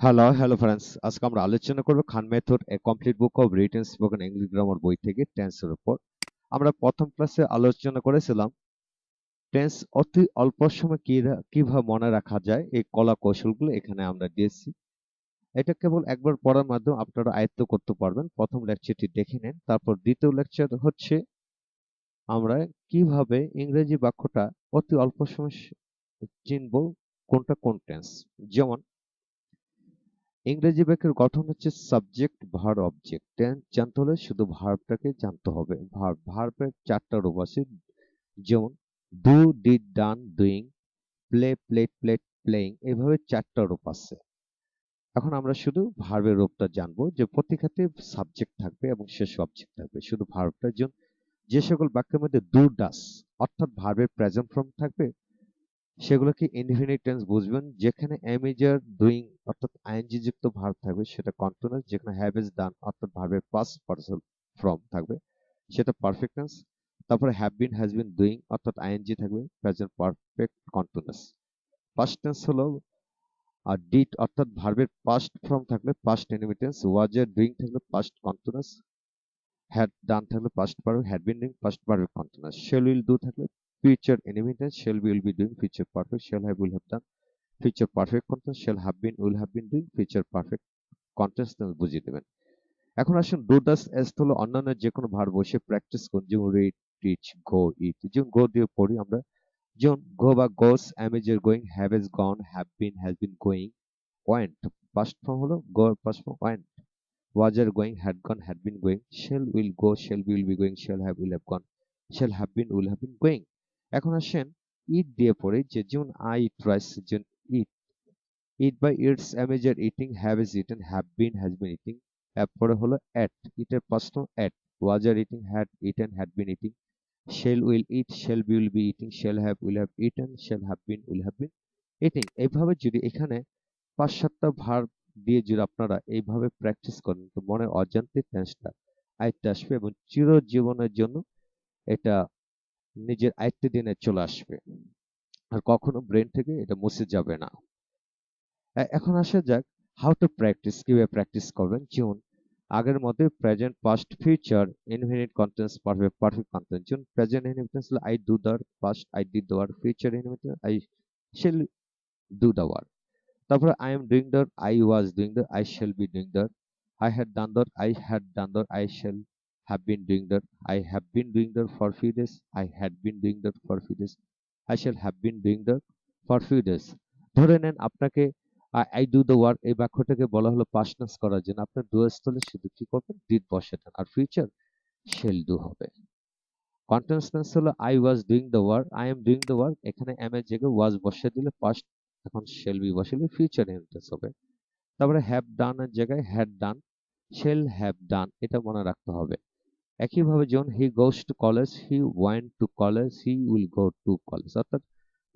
Hello hello friends আজকে আমরা আলোচনা করব Khan method a complete book of written spoken English grammar বই থেকে টেন্সের উপর। আমরা প্রথম ক্লাসে আলোচনা করেছিলাম টেন্স অতি অল্প সময় কীভাবে মনে রাখা যায়, এই কলা কৌশলগুলো এখানে আমরা দিয়েছি। এটা কেবল একবার পড়ার মাধ্যমে আপনারা আয়ত্ত করতে পারবেন। প্রথম লেকচারটি দেখে নেন, তারপর দ্বিতীয় লেকচার হচ্ছে আমরা কীভাবে ইংরেজি বাক্যটা অতি অল্প সময় চিনব, কোনটা কোন টেন্স যেমন ইংরেজি বাক্যের গঠন হচ্ছে সাবজেক্ট ভার্ব অবজেক্ট জানতে হলে শুধু ভার্বটাকে জানতে হবে। ভার্ব ভার্বের চারটা রূপ আছে। যেমন do did done doing play played played playing এভাবে চারটা রূপ আছে। এখন আমরা শুধু ভার্বের রূপটা জানব যে প্রতি ক্ষেত্রে সাবজেক্ট থাকবে এবং শেষ অবজেক্ট থাকবে। শুধু ভার্বটার জন্য যে সকল বাক্যের মধ্যে ডু ডাস অর্থাৎ ভার্বের প্রেজেন্ট ফর্ম থাকবে সেগুলোকে ইনফিনিট টেন্স বুঝবেন, যেখানে ইজার ডুইং অর্থাৎ আইএনজি যুক্ত ভার্ব থাকবে, সেটা কন্টিনিউয়াস যেখানে হ্যাভ ইজ ডান অর্থাৎ ভার্বের পাস্ট পার্সন ফর্ম থাকবে, সেটা পারফেক্ট টেন্স তারপরে have been has been doing অর্থাৎ আইএনজি থাকবে present perfect continuous past tense হলো আর ডিড অর্থাৎ ভার্বের পাস্ট ফর্ম থাকলে পাস্ট ইনভিটেন্স ওয়াজ এর ডুইং থাকলে পাস্ট কন্টিনিউয়াস হ্যাড ডান থাকলে past perfect had been doing past perfect continuous shall will do থাকলে future indefinite shall will be doing future perfect shall have will have done future perfect continuous shall have been will have been doing future perfect continuous tense বুঝিয়ে দেবেন এখন আসুন do does es হলো অন্যান্য যে কোনো ভার বসে প্র্যাকটিস যেমন রিড টিচ গো ইট যেমন গো দিয়ে পড়ি আমরা যেমন গো বা গোস এর going have is gone have been has been going went past form হলো go past form went was are going had gone had been going shall will go shall will be going shall have will have gone shall have been will have been going এখন আসেন eat দিয়ে পড়ি যে জুন I eat rice যেমন eat eat by eats am is are eating have is eaten have been has been eating এরপরে হলো ate ইটের প্রশ্ন ate was are eating had eaten had been eating shall will eat shall be will be eating shall have will have eaten shall have been will have been eating এইভাবে যদি এখানে পাঁচ সাতটা ভার দিয়ে যদি আপনারা এইভাবে প্র্যাকটিস করেন, তো মনে অজান্তে টেন্সটা আয়ত্তে আসবে এবং চিরজীবনের জন্য এটা নিজের আয়ত্তে দিনে চলে আসবে। আর কখনো ব্রেন থেকে এটা মুছে যাবে না। এখন আসা যাক হাউ টু প্র্যাকটিস কীভাবে প্র্যাকটিস করবেন? যেমন আগের মধ্যে present past future indefinite continuous perfect perfect continuous যেমন present indefinite I do the past I did the future indefinite I shall do the work তারপরে I am doing the I was doing the I shall be doing the I had done the I had done the I shall have been doing that. I have been doing that for few days. I had been doing that for few days. I shall have been doing that for few days. ধরে নেন আপনাকে I do the work এই বাক্যটাকে বলা হলো পাসনেস করার জন্য আপনার ডু স্থলে শুধু কি করবেন ডিড বসাতেন আর ফিউচার শেল ডু হবে কন্টিনিউয়াস হলো I was doing the work I am doing the work এখানে এম এর জায়গায় ওয়াজ বসিয়ে দিলে পাস্ট এখন শেল বি বসালে ফিউচার ইনটেন্স হবে তারপরে হ্যাভ ডান এর জায়গায় had done shall have done এটা মনে রাখতে হবে একইভাবে যখন he goes to college he went to college he will go to college অর্থাৎ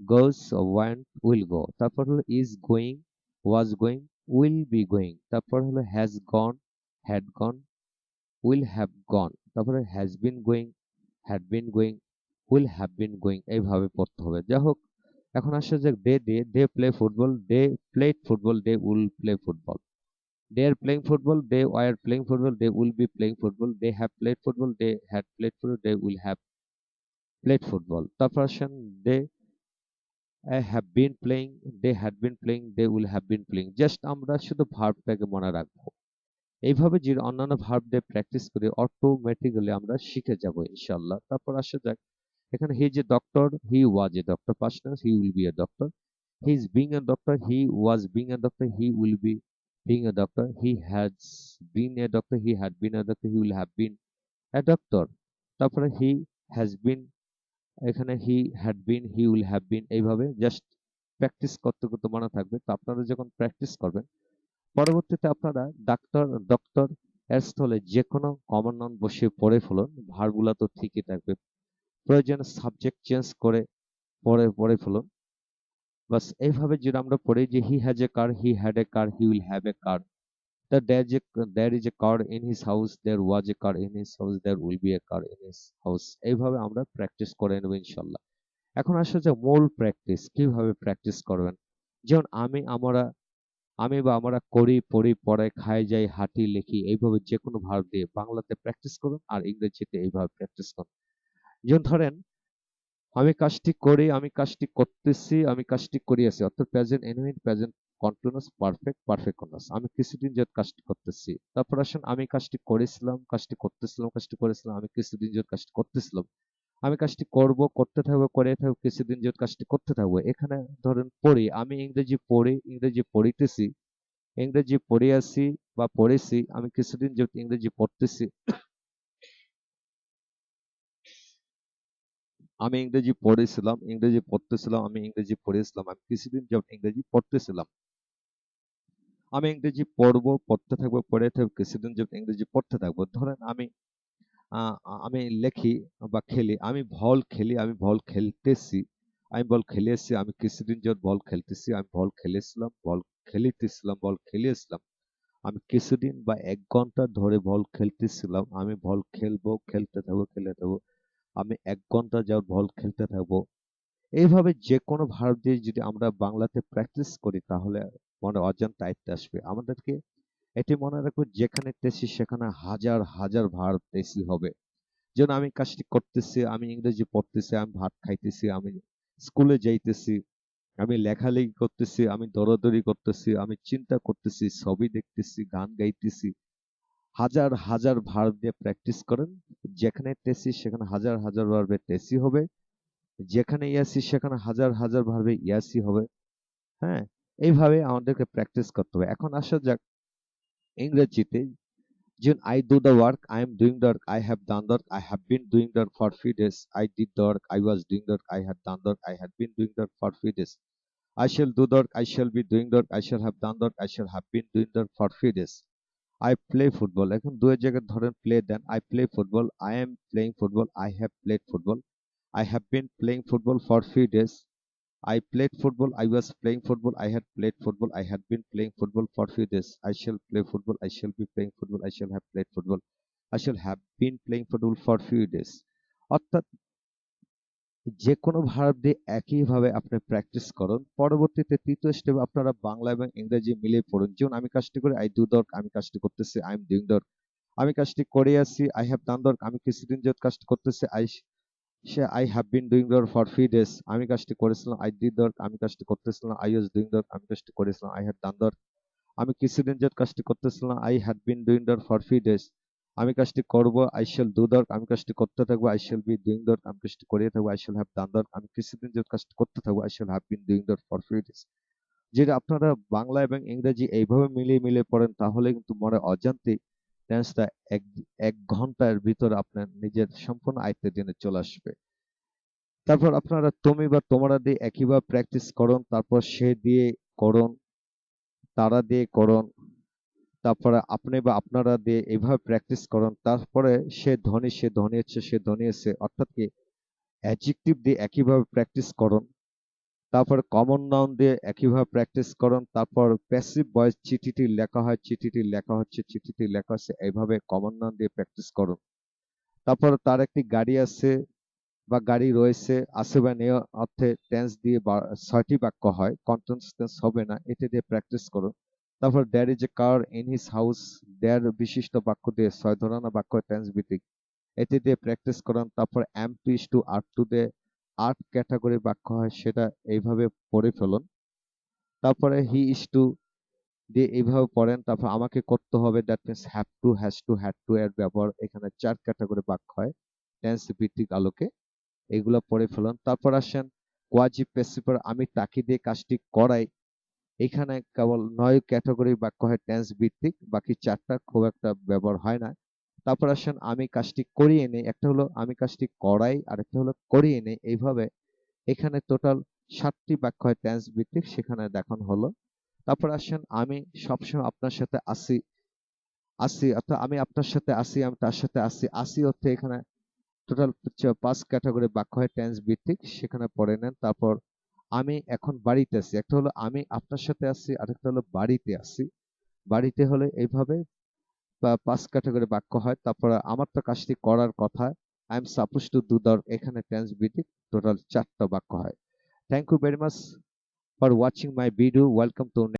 গোস ওয়েন্ট উইল গো তারপর হলো is going was going will be going তারপর হলো has gone had gone will have gone তারপরে has been going had been going will have been going এইভাবে পড়তে হবে। যাই হোক, এখন আসছে যে they they they play football they played football they will play football they are playing football they are playing football they will be playing football they have played football they had played football they will have played football তারপর আসেন they have been playing they had been playing they will have been playing just আমরা শুধু ভার্বটাকে মনে রাখব এইভাবে যে অন্যান্য verb দিয়ে প্র্যাকটিস করে অটোমেটিক্যালি আমরা শিখে যাব ইনশাআল্লাহ তারপর আসা যাক এখানে হি যে doctor he was a doctor past he will be a doctor he is being a doctor he was being a doctor he will be being a doctor, he has been a doctor, he had been a doctor, he will have been a doctor. তারপরে he has been, এখানে he had been, he will have been, এইভাবে just practice করতে করতে মনে থাকবে। তো আপনারা যখন প্র্যাকটিস করবেন, পরবর্তীতে আপনারা ডাক্তার ডক্টর এর স্থলে যে কোনো কমন নাউন বসিয়ে পড়ে ফেলুন ভারগুলা তো ঠিকই থাকবে। প্রয়োজনে সাবজেক্ট চেঞ্জ করে পড়ে পড়ে ফেলুন। বাস এইভাবে যদি আমরা পড়ি যে he has a car he had a car he will have a car that there is a, there is a car in his house there was a car in his house there will be a car in his এইভাবে আমরা practice করে নেব ইনশাল্লাহ। এখন আসলে যে মূল practice কীভাবে প্র্যাকটিস করবেন? যেমন আমি আমরা আমি বা আমরা করি পড়ি পড়াই খাই যাই হাঁটি লিখি এইভাবে যে কোনো ভার্ব দিয়ে বাংলাতে প্র্যাকটিস করুন আর ইংরেজিতে এইভাবে প্র্যাকটিস করুন। যেমন ধরেন আমি কাজটি করি, আমি কাজটি করতেছি, আমি কাজটি করিয়াছি। অর্থাৎ present এনভিন present continuous perfect perfect continuous আমি কিছুদিন যাবত কাজটি করতেছি। তারপর আসেন, আমি কাজটি করেছিলাম, কাজটি করতেছিলাম, কাজটি করেছিলাম, আমি কিছুদিন যাবত কাজটি করতেছিলাম। আমি কাজটি করব, করতে থাকব, করে থাকব, কিছুদিন যাবত কাজটি করতে থাকব। এখানে ধরেন পড়ি, আমি ইংরেজি পড়ি, ইংরেজি পড়িতেছি। ইংরেজি পড়ে পড়িয়াছি বা পড়েছি, আমি কিছুদিন যাবত ইংরেজি পড়তেছি। আমি ইংরেজি পড়েছিলাম, ইংরেজি পড়তেছিলাম, আমি ইংরেজি পড়েছিলাম, আমি কিছুদিন যাবত ইংরেজি পড়তেছিলাম। আমি ইংরেজি পড়ব, পড়তে থাকব, পড়ে থাকব, কিছুদিন যাবত ইংরেজি পড়তে থাকব। ধরেন আমি আমি লেখি বা খেলি, আমি বল খেলি, আমি বল খেলতেছি, আমি বল খেলেছি, আমি কিছুদিন যাবত বল খেলতেছি, আমি বল খেলেছিলাম, বল খেলিতেছিলাম, বল খেলিয়েছিলাম। আমি কিছুদিন বা এক ঘণ্টা ধরে বল খেলতেছিলাম, আমি বল খেলব, খেলতে থাকব খেলে থাকব। আমি এক ঘণ্টা যাবত বল খেলতে থাকব। এইভাবে যে কোনো ভার্ব দিয়ে যদি আমরা বাংলাতে প্র্যাকটিস করি, তাহলে মনে অজান্তে আয়ত্তে আসবে। আমাদেরকে এটি মনে রাখব, যেখানে তেসি সেখানে হাজার হাজার ভার্ব তেসি হবে। যেন আমি কাজটি করতেছি, আমি ইংরেজি পড়তেছি, আমি ভাত খাইতেছি, আমি স্কুলে যাইতেছি, আমি লেখালেখি করতেছি, আমি দৌড়াদৌড়ি করতেছি, আমি চিন্তা করতেছি, ছবি দেখতেছি, গান গাইতেছি হাজার হাজার ভার্ব দিয়ে প্র্যাকটিস করেন। যেখানে তেসি সেখানে হাজার হাজার ভার্বে তেসি হবে। যেখানে ইয়াসি সেখানে হাজার হাজার ভার্বে ইয়াসি হবে। হ্যাঁ এইভাবে আমাদেরকে প্র্যাকটিস করতে হবে। এখন আসা যাক ইংরেজিতে। যেমন I do the work I am doing the I have done the I have been doing the for few days I did the work I was doing the I had done the I had been doing the for few days I shall do the work, I shall be doing the work, I shall have done the work, I shall have been doing the work. I play football. এখন দুয়ের জায়গায় ধরেন play then I play football I am playing football I have played football I have been playing football for few days I played football, I was playing football, I had played football, I had been playing football for few days. I shall play football, I shall be playing football, I shall have played football, I shall have been playing football for few days. অর্থাৎ যে কোনো verb দিয়ে একইভাবে আপনি practice করুন। পরবর্তীতে তৃতীয় step আপনারা বাংলা এবং ইংরেজি মিলিয়ে পড়ুন। যেমন, আমি কাজটি করি আই ডু দর্ক আমি কাজটি করতেছি আই এম ডুইং দর্ক আমি কাজটি করে আছি আই হ্যাভ ডান দর্ক আমি কিছুদিন যাবত কাজটি করতেছি I say I have been doing the work for few days আমি কাজটি করেছিলাম আই ডিড দর্ক আমি কাজটি করতেছিলাম আই ওয়াজ ডুইং দর্ক আমি কাজটি করেছিলাম আই হ্যাড ডান দর্ক আমি কিছুদিন যাবত কাজটি করতেছিলাম I had been doing the work for few days আমি কাজটি করব আই শ্যাল ডু দর্ক আমি কাজটি করতে থাকব I shall be doing the work আমি কাজটি করে থাকব I shall have done the work আমি কিছুদিন যাবত কাজটি করতে থাকব I shall have been doing the work for few days যেটা আপনারা বাংলা এবং ইংরেজি এইভাবে মিলিয়ে মিলিয়ে পড়েন, তাহলে কিন্তু মনে অজান্তেই টেন্সটা এক এক ঘণ্টার ভিতর আপনার নিজের সম্পূর্ণ আয়ত্তের দিনে চলে আসবে। তারপর আপনারা তুমি বা তোমরা দিয়ে একইভাবে প্র্যাকটিস করুন, তারপর সে দিয়ে করুন, তারা দিয়ে করুন তারপরে আপনি বা আপনারা দিয়ে এইভাবে প্র্যাকটিস করুন, তারপরে সে ধ্বনি সে ধ্বনি হচ্ছে, সে ধ্বনি হচ্ছে, অর্থাৎ কি অ্যাডজেক্টিভ দিয়ে একইভাবে প্র্যাকটিস করুন, তারপর কমন নাউন দিয়ে একইভাবে প্র্যাকটিস করুন, তারপর প্যাসিভ ভয়েস চিঠিটি লেখা হয়, চিঠিটি লেখা হচ্ছে, চিঠিটি লেখা হচ্ছে, এইভাবে কমন নাউন দিয়ে প্র্যাকটিস করুন। তারপর তার একটি গাড়ি আছে বা গাড়ি রয়েছে, আছে বা নেই, অর্থে টেন্স দিয়ে ছয়টি বাক্য হয় কন্টিনিউয়াস টেন্স হবে না, এটি দিয়ে প্র্যাকটিস করুন। তারপর there is a car in his house there বিশিষ্ট বাক্য দিয়ে ছয় ধরনের বাক্য টেন্স ভিত্তিক এটি দিয়ে প্র্যাকটিস করুন, তারপর am is to are to দিয়ে আট ক্যাটাগরি বাক্য হয়, সেটা এইভাবে পড়ে ফেলুন। তারপরে হি ইস টু দিয়ে এইভাবে পড়েন, তারপর আমাকে করতে হবে that means have to has to had to এর ব্যবহার, এখানে চার ক্যাটাগরি বাক্য হয় টেন্স ভিত্তিক, আলোকে এগুলো পড়ে ফেলুন। তারপর আসেন কোয়াজি পেসিপার আমি তাকে দিয়ে কাজটি করাই এখানে কেবল নয় ক্যাটাগরি বাক্য হয় টেন্স ভিত্তিক, বাকি চারটা খুব একটা ব্যবহার হয় না। তারপর আসেন, আমি কাজটি করিয়ে নেই, একটা হলো আমি কাজটি করাই আর একটা হলো করিয়ে নেই। এইভাবে এখানে টোটাল সাতটি বাক্য হয় টেন্স ভিত্তিক, সেখানে দেখানো হলো। তারপর আসেন, আমি সবসময় আপনার সাথে আসি আসি, অর্থাৎ আমি আপনার সাথে আসি, আমি তার সাথে আসি। আসি অর্থে এখানে টোটাল পাঁচ ক্যাটাগরি বাক্য হয় টেন্স ভিত্তিক, সেখানে পড়ে নেন। তারপর আমি এখন বাড়িতে আছি। একটা হলো আমি আপনার সাথে আছি, আরেকটা হলো বাড়িতে আছি। বাড়িতে হলে এইভাবে পাঁচ ক্যাটাগরি বাক্য হয়। তারপরে আমার তো কাজটি করার কথা। I am suppose to do the work এখানে টেন্স ভিত্তিক টোটাল চারটা বাক্য হয়। Thank you very much for watching my video welcome to